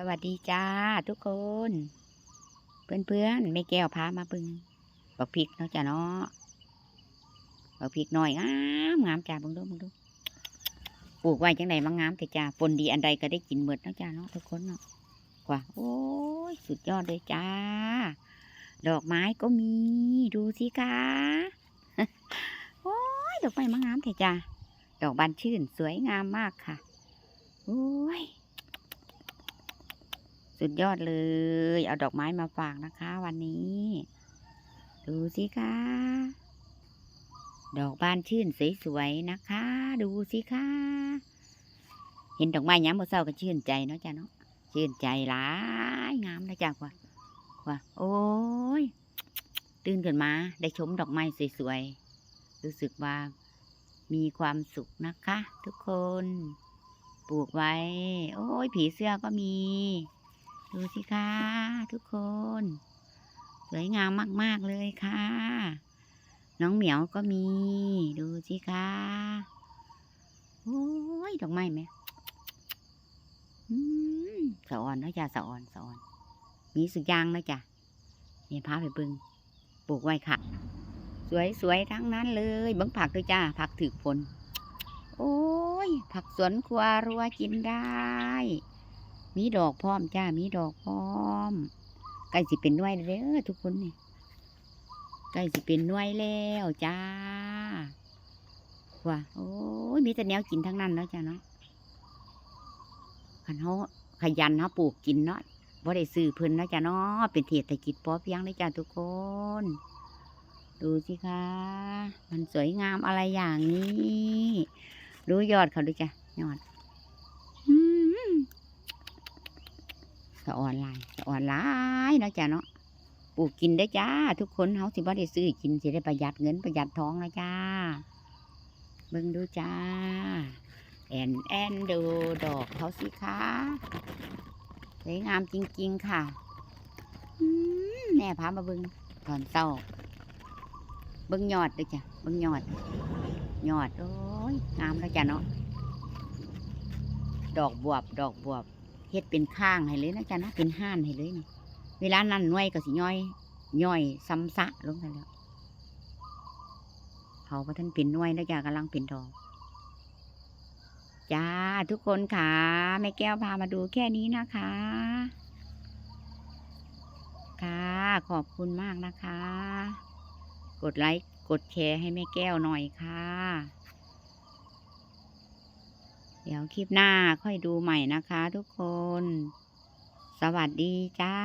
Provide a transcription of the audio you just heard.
สวัสดีจ้าทุกคน เพื่อนๆไม่แก้วพามาปึงบักพริกเนาะจ้าเนาะบักพริกหน่อยงามงามจ้าบิ่งดูบิ่งดูปลูกไว้จังไหนมางงามแต่จ้าฝนดีอันใดก็ได้กินหมดเนาะจ้าเนาะทุกคนเนาะว่า โอ้ยสุดยอดเลยจ้า ดอกไม้ก็มีดูสิคะโอ้ยดอกไม้มางามแต่จ้าดอกบานชื่นสวยงามมากค่ะโอ้ย สุดยอดเลย เอาดอกไม้มาฝากนะคะ วันนี้ ดูสิคะดอกบานชื่นสวยๆนะคะ ดูสิคะเห็นดอกไม้ย้ำเมื่อเช้าก็ชื่นใจเนาะจ้ะเนาะชื่นใจหลายงามนะจ้ะกว่าว่าโอ้ยตื่นขึ้นมา ได้ชมดอกไม้สวยๆรู้สึกว่ามีความสุขนะคะ ทุกคน ปลูกไว้ โอ้ยผีเสื้อก็มี ดูสิคะทุกคน สวยงามมาก ๆ เลยค่ะ น้องเหมียวก็มี ดูสิคะโอ้ยดอกไม้ไหมอืมสะออนนะจ้ะสะออนสะออน มีสุกยางนะจ้ะนี่พาไปบึงปลูกไว้ค่ะ สวยสวยทั้งนั้นเลยบิ้งผักด้วยจ้าผักถือฝนโอ้ย ผักสวนครัวรัวกินได้ มีดอกพร้อมจ้า มีดอกพร้อมใกล้สิเป็นน่วยแล้วเด้อทุกคนนี่ใกล้สิเป็นน่วยแล้วจ้าว่าโอ้ยมีแต่แนวกินทั้งนั้นเนาะจ้าเนาะขันเขาขยันเขาปลูกกินเนาะบ่ได้ซื้อเพิ่นนะจ้าเนาะเป็นเศรษฐกิจพอเพียงเลยจ้าทุกคน ดูสิคะ มันสวยงามอะไรอย่างนี้ ดูยอดเขาดูจ้ะยอด อืม สะอ่อนหลายสะอ่อนหลายเนาะจ้ะเนาะปลูกกินได้จ้า ทุกคนเฮาสิบ่ได้ซื้อกินสิได้ประหยัดเงินประหยัดท้องนะจ้าเบิ่งดูจ้า แอนแอนดูดอกเขาสิคะสวยงามจริง ๆ ค่ะแม่พามาเบิ่งตอนเช้าเบิ่งยอดด้วยจ้ะเบิ่งยอด ยอด โอ้ยงามแล้วจ้ะเนาะดอกบวบ ดอกบวบ เฮ็ดเป็นข้างให้เลยนะจ๊ะนะเป็นห้านให้เลยนี่เวลานั้นน่วยก็สิย่อย ย่อยซ้ำซะลงไปแล้วเขาพระท่านเป็นน่วยแล้วจ้ะกำลังเป็นดอกจ้าทุกคนค่ะแม่แก้วพามาดูแค่นี้นะคะ ค่ะขอบคุณมากนะคะ กดไลค์กดแชร์ให้แม่แก้วหน่อยค่ะ เดี๋ยวคลิปหน้าค่อยดูใหม่นะคะทุกคน สวัสดีจ้า